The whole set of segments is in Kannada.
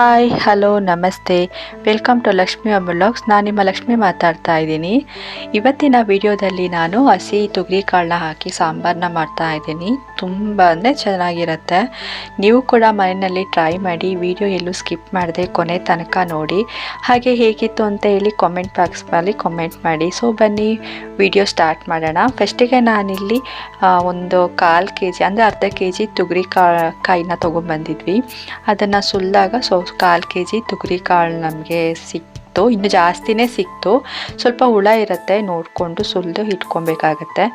ಹಾಯ್ ಹಲೋ ನಮಸ್ತೆ. ವೆಲ್ಕಮ್ ಟು ಲಕ್ಷ್ಮಿ ಬ್ಲಾಗ್ಸ್ ನಾನು ನಿಮ್ಮ ಲಕ್ಷ್ಮಿ ಮಾತಾಡ್ತಾ ಇದ್ದೀನಿ. ಇವತ್ತಿನ ವಿಡಿಯೋದಲ್ಲಿ ನಾನು ಹಸಿ ತೊಗರಿ ಕಾಳನ್ನ ಹಾಕಿ ಸಾಂಬಾರನ್ನ ಮಾಡ್ತಾ ಇದ್ದೀನಿ. ತುಂಬ ಅಂದರೆ ಚೆನ್ನಾಗಿರುತ್ತೆ. ನೀವು ಕೂಡ ಮನೆಯಲ್ಲಿ ಟ್ರೈ ಮಾಡಿ ವಿಡಿಯೋ ಎಲ್ಲೂ ಸ್ಕಿಪ್ ಮಾಡದೆ ಕೊನೆ ತನಕ ನೋಡಿ. ಹಾಗೆ ಹೇಗಿತ್ತು ಅಂತ ಹೇಳಿ ಕಾಮೆಂಟ್ ಬಾಕ್ಸ್ನಲ್ಲಿ ಕಾಮೆಂಟ್ ಮಾಡಿ. ಸೊ ಬನ್ನಿ, ವಿಡಿಯೋ ಸ್ಟಾರ್ಟ್ ಮಾಡೋಣ. ಫಸ್ಟಿಗೆ ನಾನಿಲ್ಲಿ ಒಂದು ಕಾಲು ಕೆ ಜಿ ಅಂದರೆ ಅರ್ಧ ಕೆ ಜಿ ತೊಗರಿ ಕಾ, ಕಾಯಿನ ತೊಗೊಂಬಂದಿದ್ವಿ ಅದನ್ನು ಸುಲ್ದಾಗ ಸೊ ಕಾಲು ಕೆ ಜಿ ತೊಗರಿ ಕಾಳು ನಮಗೆ ಸಿಕ್ತು, ಇನ್ನು ಜಾಸ್ತಿನೇ ಸಿಕ್ತು. ಸ್ವಲ್ಪ ಹುಳ ಇರುತ್ತೆ, ನೋಡಿಕೊಂಡು ಸುಲಿದು ಇಟ್ಕೊಬೇಕಾಗತ್ತೆ.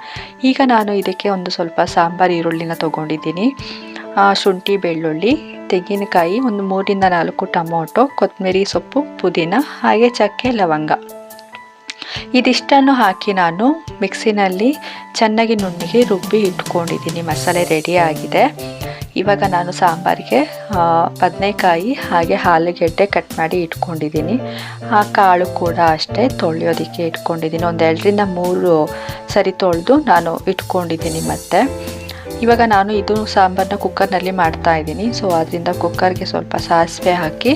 ಈಗ ನಾನು ಇದಕ್ಕೆ ಒಂದು ಸ್ವಲ್ಪ ಸಾಂಬಾರು ಈರುಳ್ಳಿನ ತೊಗೊಂಡಿದ್ದೀನಿ. ಶುಂಠಿ, ಬೆಳ್ಳುಳ್ಳಿ, ತೆಂಗಿನಕಾಯಿ, ಒಂದು ಮೂರಿಂದ ನಾಲ್ಕು ಟೊಮೊಟೊ, ಕೊತ್ತಂಬರಿ ಸೊಪ್ಪು, ಪುದೀನ, ಹಾಗೆ ಚಕ್ಕೆ, ಲವಂಗ. ಇದಿಷ್ಟನ್ನು ಹಾಕಿ ನಾನು ಮಿಕ್ಸಿನಲ್ಲಿ ಚೆನ್ನಾಗಿ ನುಣ್ಣಗೆ ರುಬ್ಬಿ ಇಟ್ಕೊಂಡಿದ್ದೀನಿ. ಮಸಾಲೆ ರೆಡಿ ಆಗಿದೆ. ಇವಾಗ ನಾನು ಸಾಂಬಾರಿಗೆ ಬದನೆಕಾಯಿ ಹಾಗೆ ಆಲೂಗೆಡ್ಡೆ ಕಟ್ ಮಾಡಿ ಇಟ್ಕೊಂಡಿದ್ದೀನಿ. ಆ ಕಾಳು ಕೂಡ ಅಷ್ಟೇ ತೊಳೆಯೋದಕ್ಕೆ ಇಟ್ಕೊಂಡಿದ್ದೀನಿ. ಒಂದು ಎರಡರಿಂದ ಮೂರು ಸರಿ ತೊಳೆದು ನಾನು ಇಟ್ಕೊಂಡಿದ್ದೀನಿ ಮತ್ತೆ. ಇವಾಗ ನಾನು ಇದು ಸಾಂಬಾರನ್ನ ಕುಕ್ಕರ್ನಲ್ಲಿ ಮಾಡ್ತಾ ಇದ್ದೀನಿ. ಸೊ ಅದರಿಂದ ಕುಕ್ಕರ್ಗೆ ಸ್ವಲ್ಪ ಸಾಸಿವೆ ಹಾಕಿ,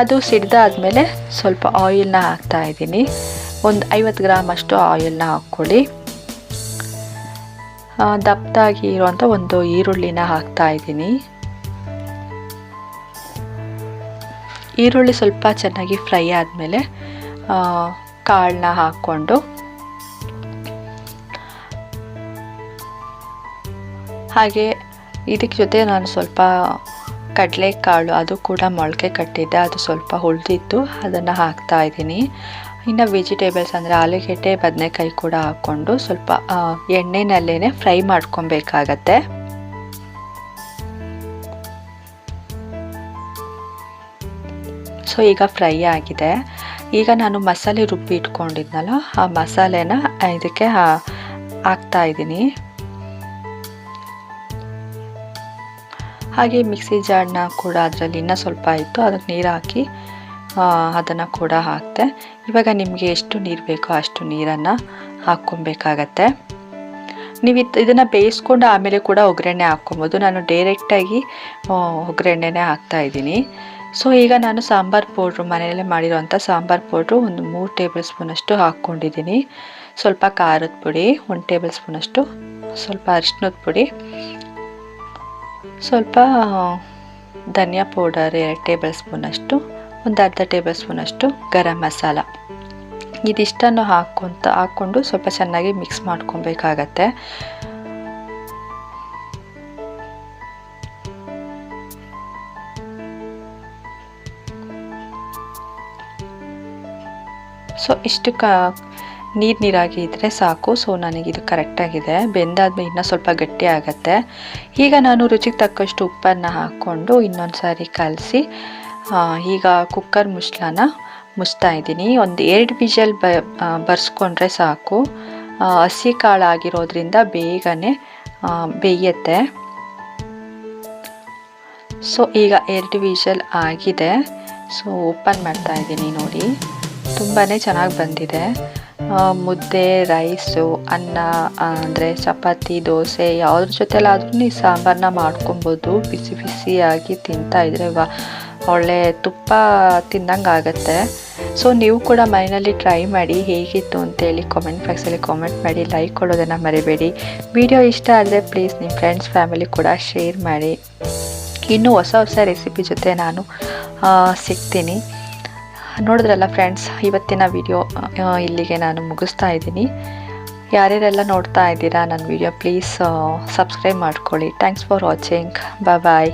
ಅದು ಸಿಡ್ದಾದ್ಮೇಲೆ ಸ್ವಲ್ಪ ಆಯಿಲ್ನ ಹಾಕ್ತಾ ಇದ್ದೀನಿ. ಒಂದು ಐವತ್ತು ಗ್ರಾಮ್ ಅಷ್ಟು ಆಯಿಲ್ನ ಹಾಕ್ಕೊಳ್ಳಿ. ದಪ್ಪದಾಗಿ ಇರುವಂಥ ಒಂದು ಈರುಳ್ಳಿನ ಹಾಕ್ತಾ ಇದ್ದೀನಿ. ಈರುಳ್ಳಿ ಸ್ವಲ್ಪ ಚೆನ್ನಾಗಿ ಫ್ರೈ ಆದಮೇಲೆ ಕಾಳನ್ನ ಹಾಕ್ಕೊಂಡು, ಹಾಗೆ ಇದಕ್ಕೆ ಜೊತೆ ನಾನು ಸ್ವಲ್ಪ ಕಡಲೆಕಾಳು, ಅದು ಕೂಡ ಮೊಳಕೆ ಕಟ್ಟಿದ್ದೆ, ಅದು ಸ್ವಲ್ಪ ಉಳಿದಿತ್ತು ಅದನ್ನು ಹಾಕ್ತಾ ಇದ್ದೀನಿ. ಇನ್ನು ವೆಜಿಟೇಬಲ್ಸ್ ಅಂದರೆ ಆಲೂಗೆಡ್ಡೆ, ಬದನೆಕಾಯಿ ಕೂಡ ಹಾಕ್ಕೊಂಡು ಸ್ವಲ್ಪ ಎಣ್ಣೆನಲ್ಲೇ ಫ್ರೈ ಮಾಡ್ಕೊಬೇಕಾಗತ್ತೆ. ಸೊ ಈಗ ಫ್ರೈ ಆಗಿದೆ. ಈಗ ನಾನು ಮಸಾಲೆ ರುಬ್ಬಿ ಇಟ್ಕೊಂಡಿದ್ನಲ್ಲ, ಆ ಮಸಾಲೆನ ಇದಕ್ಕೆ ಹಾಕ್ತಾ ಇದ್ದೀನಿ. ಹಾಗೆ ಮಿಕ್ಸಿ ಜಾರ್ನ ಕೂಡ ಅದರಲ್ಲಿ ಇನ್ನೂ ಸ್ವಲ್ಪ ಇತ್ತು, ಅದಕ್ಕೆ ನೀರು ಹಾಕಿ ಅದನ್ನು ಕೂಡ ಹಾಕ್ತೆ. ಇವಾಗ ನಿಮಗೆ ಎಷ್ಟು ನೀರು ಬೇಕೋ ಅಷ್ಟು ನೀರನ್ನು ಹಾಕ್ಕೊಬೇಕಾಗತ್ತೆ. ನೀವು ಇದು, ಇದನ್ನು ಬೇಯಿಸ್ಕೊಂಡು ಆಮೇಲೆ ಕೂಡ ಒಗ್ಗರಣೆ ಹಾಕ್ಕೊಬೋದು. ನಾನು ಡೈರೆಕ್ಟಾಗಿ ಒಗ್ಗರಣೆನೇ ಹಾಕ್ತಾ ಇದ್ದೀನಿ. ಸೊ ಈಗ ನಾನು ಸಾಂಬಾರು ಪೌಡ್ರು ಮನೆಯಲ್ಲೇ ಮಾಡಿರೋಂಥ ಸಾಂಬಾರು ಪೌಡ್ರು ಒಂದು ಮೂರು ಟೇಬಲ್ ಸ್ಪೂನಷ್ಟು ಹಾಕ್ಕೊಂಡಿದ್ದೀನಿ. ಸ್ವಲ್ಪ ಖಾರದ ಪುಡಿ, ಒಂದು ಟೇಬಲ್ ಸ್ಪೂನಷ್ಟು, ಸ್ವಲ್ಪ ಅರಿಶಿನದ ಪುಡಿ, ಸ್ವಲ್ಪ ಧನಿಯಾ ಪೌಡರ್, ಎರಡು ಟೇಬಲ್ ಸ್ಪೂನಷ್ಟು ಒಂದು ಅರ್ಧ ಟೇಬಲ್ ಸ್ಪೂನಷ್ಟು ಗರಂ ಮಸಾಲ. ಇದಿಷ್ಟನ್ನು ಹಾಕ್ಕೊಂತ ಹಾಕ್ಕೊಂಡು ಸ್ವಲ್ಪ ಚೆನ್ನಾಗಿ ಮಿಕ್ಸ್ ಮಾಡ್ಕೊಬೇಕಾಗತ್ತೆ. ಸೊ ಇಷ್ಟು ಕ, ನೀರು ನೀರಾಗಿ ಇದ್ದರೆ ಸಾಕು. ಸೊ ನನಗಿದು ಕರೆಕ್ಟಾಗಿದೆ ಬೆಂದಾದ್ಮೇಲೆ ಇನ್ನೂ ಸ್ವಲ್ಪ ಗಟ್ಟಿ ಆಗುತ್ತೆ. ಈಗ ನಾನು ರುಚಿಗೆ ತಕ್ಕಷ್ಟು ಉಪ್ಪನ್ನು ಹಾಕ್ಕೊಂಡು ಇನ್ನೊಂದು ಸಾರಿ ಕಲಸಿ ಈಗ ಕುಕ್ಕರ್ ಮುಚ್ಚಳನ ಮುಚ್ತಾ ಇದ್ದೀನಿ. ಒಂದು ಎರಡು ವಿಷಲ್ ಬ ಬರ್ಸ್ಕೊಂಡ್ರೆ ಸಾಕು. ಹಸಿ ಕಾಳು ಆಗಿರೋದ್ರಿಂದ ಬೇಗನೆ ಬೇಯುತ್ತೆ. ಸೊ ಈಗ ಎರಡು ವಿಷಲ್ ಆಗಿದೆ. ಸೊ ಓಪನ್ ಮಾಡ್ತಾ ಇದ್ದೀನಿ ನೋಡಿ. ತುಂಬಾ ಚೆನ್ನಾಗಿ ಬಂದಿದೆ. ಮುದ್ದೆ ರೈಸು ಅನ್ನ ಅಂದರೆ ಚಪಾತಿ, ದೋಸೆ ಯಾವುದ್ರ ಜೊತೆಲಾದ್ರೂ ಸಾಂಬಾರನ್ನ ಮಾಡ್ಕೊಬೋದು. ಬಿಸಿ ಬಿಸಿಯಾಗಿ ತಿಂತಾ ಇದ್ರೆ ವಾ ಒಳ್ಳೆ ತುಪ್ಪ ತಿಂದಂಗೆ ಆಗುತ್ತೆ. ಸೊ ನೀವು ಕೂಡ ಮನೆಯಲ್ಲಿ ಟ್ರೈ ಮಾಡಿ ಹೇಗಿತ್ತು ಅಂತೇಳಿ ಕಾಮೆಂಟ್ ಬಾಕ್ಸಲ್ಲಿ ಕಾಮೆಂಟ್ ಮಾಡಿ ಲೈಕ್ ಕೊಡೋದನ್ನು ಮರಿಬೇಡಿ. ವಿಡಿಯೋ ಇಷ್ಟ ಆದರೆ ಪ್ಲೀಸ್ ನಿಮ್ಮ ಫ್ರೆಂಡ್ಸ್ ಫ್ಯಾಮಿಲಿ ಕೂಡ ಶೇರ್ ಮಾಡಿ. ಇನ್ನೂ ಹೊಸ ಹೊಸ ರೆಸಿಪಿ ಜೊತೆ ನಾನು ಸಿಗ್ತೀನಿ. ನೋಡಿದ್ರಲ್ಲ ಫ್ರೆಂಡ್ಸ್ ಇವತ್ತಿನ ವಿಡಿಯೋ ಇಲ್ಲಿಗೆ ನಾನು ಮುಗಿಸ್ತಾ ಇದ್ದೀನಿ. ಯಾರ್ಯಾರೆಲ್ಲ ನೋಡ್ತಾ ಇದ್ದೀರಾ ನನ್ನ ವಿಡಿಯೋ ಪ್ಲೀಸ್ ಸಬ್ಸ್ಕ್ರೈಬ್ ಮಾಡ್ಕೊಳ್ಳಿ. Thanks for watching bye bye